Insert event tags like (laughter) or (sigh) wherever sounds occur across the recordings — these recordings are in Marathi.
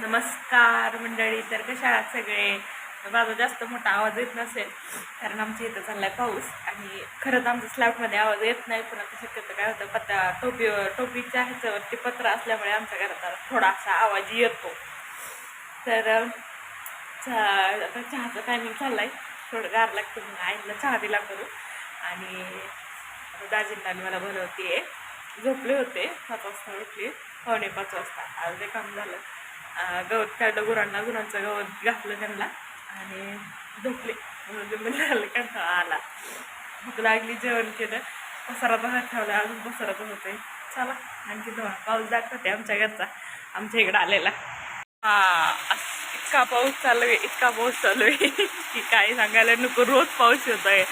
नमस्कार मंडळी तर कशा आहात सगळे? माझा जास्त मोठा आवाज येत नसेल कारण आमच्या इथं चाललाय पाऊस आणि खरंच आमच्या स्लॅबमध्ये आवाज येत नाही पण आता शक्यतो काय होतं पत्ता टोपी टोपीच्या ह्याच्यावरती पत्र असल्यामुळे आमच्या घरात थोडासा आवाज येतो. तर चहा आता चहाचा टायमिंग चाललाय थोडं गार लागतं म्हणून आईला चहा दिला करू. आणि आता दाजींना मला मला आहे झोपले होते पाच वाजता उठले पावणे पाच वाजता. आज ते काम झालं. गवत काढलं गुरांना गुरांचं गवत घातलं त्यांना. आणि झोपले. म्हणजे मला कंटाळा आला. भूक लागली जेवण केलं. पसारा बाहेर ठेवला अजून पसारा होते चला आणखी धुवा पाऊस दाखवते आमच्या घरचा. आमच्या इकडं आलेला. हा इतका पाऊस चालू आहे इतका पाऊस चालू आहे. (laughs) की काय सांगायला नको रोज पाऊस येतो आहे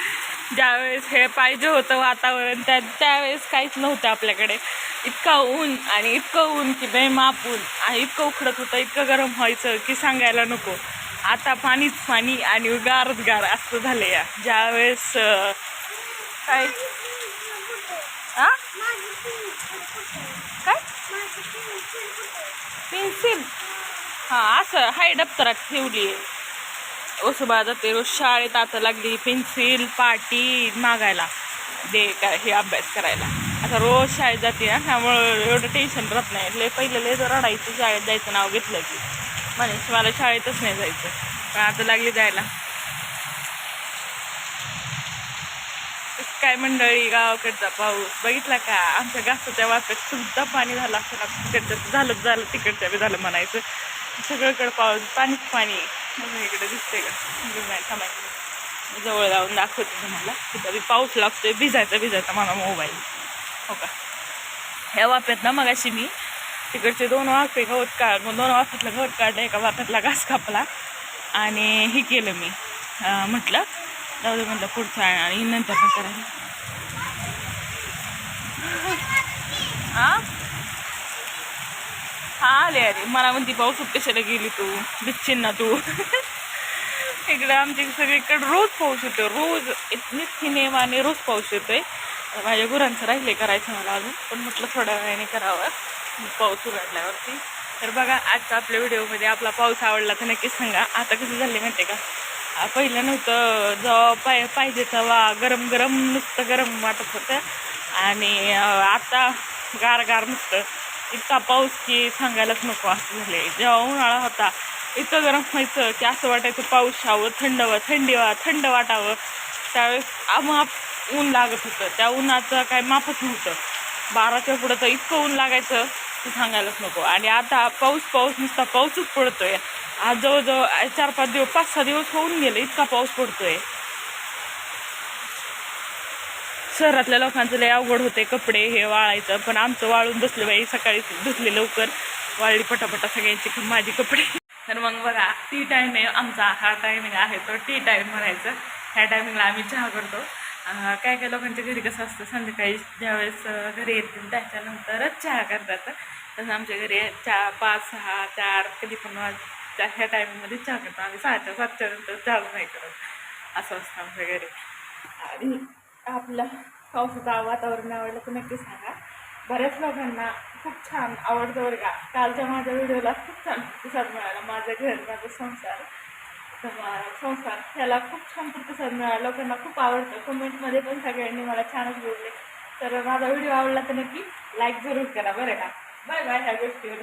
ज्यावेळेस हे पाहिजे होतं वातावरण त्या त्यावेळेस काहीच नव्हतं आपल्याकडे. इतका ऊन आणि इतकं ऊन की बेमाप ऊन. आणि इतकं उखडत होतं इतकं गरम व्हायचं की सांगायला नको. आता पाणीच पाणी आणि गारच गार असं झालं या. ज्यावेळेस काय? काय? पेन्सिल. हां असं हाय दप्तरात ठेवली आहे वसुबा जाते रोज शाळेत आता लागली पेन्सिल पाटी मागायला. दे काय हे अभ्यास करायला. आता रोज शाळेत जाते ना त्यामुळं एवढं टेन्शन राहत नाही. लय पहिलं लय जर रडायचं शाळेत जायचं नाव घेतलं की. म्हणायचं मला शाळेतच नाही जायचं. पण आता लागली जायला. काय मंडळी गावाकडचा पाऊस बघितला का? आमच्या गासाच्या वाफ्यात सुद्धा पाणी झालं असं तिकडचं झालं झालं तिकडच्या बी झालं म्हणायचं. सगळीकडं पाऊस पाणीच पाणी. इकडे दिसते का? नाही थांबायचं जवळ जाऊन दाखवते तुम्हाला. तिथं पाऊस लागतोय भिजायचा भिजायचा मला मोबाईल हो का? ह्या वाफ्यात ना मग अशी मी तिकडचे दोन वाफे गवत का दोन वाफ्यातलं गवत काढलं एका वाफ्यातला घास कापला. आणि हे केलं मी. म्हटलं जाऊ दे म्हटलं पुढचं आणि नंतर करायला हां हा आले अरे मला म्हणती पाऊस कशाला गेली तू? बिच्छिन ना तू. (laughs) इकडे आमच्या सगळीकडे रोज पाऊस येतो रोज. नित्य नियमाने रोज पाऊस येतोय. माझ्या गुरांचं राहिले करायचं मला अजून पण म्हटलं थोड्या वेळाने करावं. पाऊस उघडल्यावरती तर बघा आजचा आपल्या व्हिडिओमध्ये आपला पाऊस आवडला तर नक्कीच सांगा. आता कसं झाले माहिती का? पहिलं नव्हतं. जेव्हा पाय पाहिजे तेव्हा गरम गरम नुसतं गरम वाटत होतं. आणि आता गार गार नुसतं. इतका पाऊस की सांगायलाच नको असं झाले जेव्हा उन्हाळा होता इतकं गरम व्हायचं की असं वाटायचं पाऊस यावं थंड व थंडी वा थंड वाटावं. त्यावेळेस आमाप ऊन लागत होतं. त्या उन्हाचं काय माफच नव्हतं. बाराच्या पुढं तर इतकं ऊन लागायचं की सांगायलाच नको. आणि आता पाऊस पाऊस नुसता पाऊसच पडतोय. आज जवळजवळ चार पाच दिवस पाच सहा दिवस होऊन गेले इतका पाऊस पडतोय. शहरातल्या लोकांचं लय अवघड होते कपडे हे वाळायचं पण आमचं वाळून बसले बाई सकाळी धुतले लवकर वाळली पटापटा सगळ्यांची पण माझे कपडे. तर मग बघा टी टाईम आहे आमचा हा टायमिंग आहे तो टी टाईम म्हणायचं. ह्या टायमिंगला आम्ही चहा करतो. काय काय लोकांच्या घरी कसं असतं संध्याकाळी ज्यावेळेस घरी येतील त्याच्यानंतरच चहा करतात. तसं आमच्या घरी चहा पाच सहा चार कधी पण त्या- ह्या टायमिंगमध्ये चहा करतो. आम्ही सहाच्या सातच्या नंतर चहा नाही करत. असं असतं आमच्या घरी. आणि आपलं पावसाचं वातावरण आवडलं तर नक्की सांगा. बऱ्याच लोकांना खूप छान आवडतं बरं का. कालच्या माझ्या व्हिडिओला खूप छान प्रतिसाद मिळाला. माझं घर माझा संसार. तर संसार ह्याला खूप छान प्रतिसाद मिळाला. लोकांना खूप आवडतं. कमेंटमध्ये पण सगळ्यांनी मला छानच बोलले. तर माझा व्हिडिओ आवडला तर नक्की लाईक जरूर करा बरं का. बाय बाय ह्या गोष्टीवर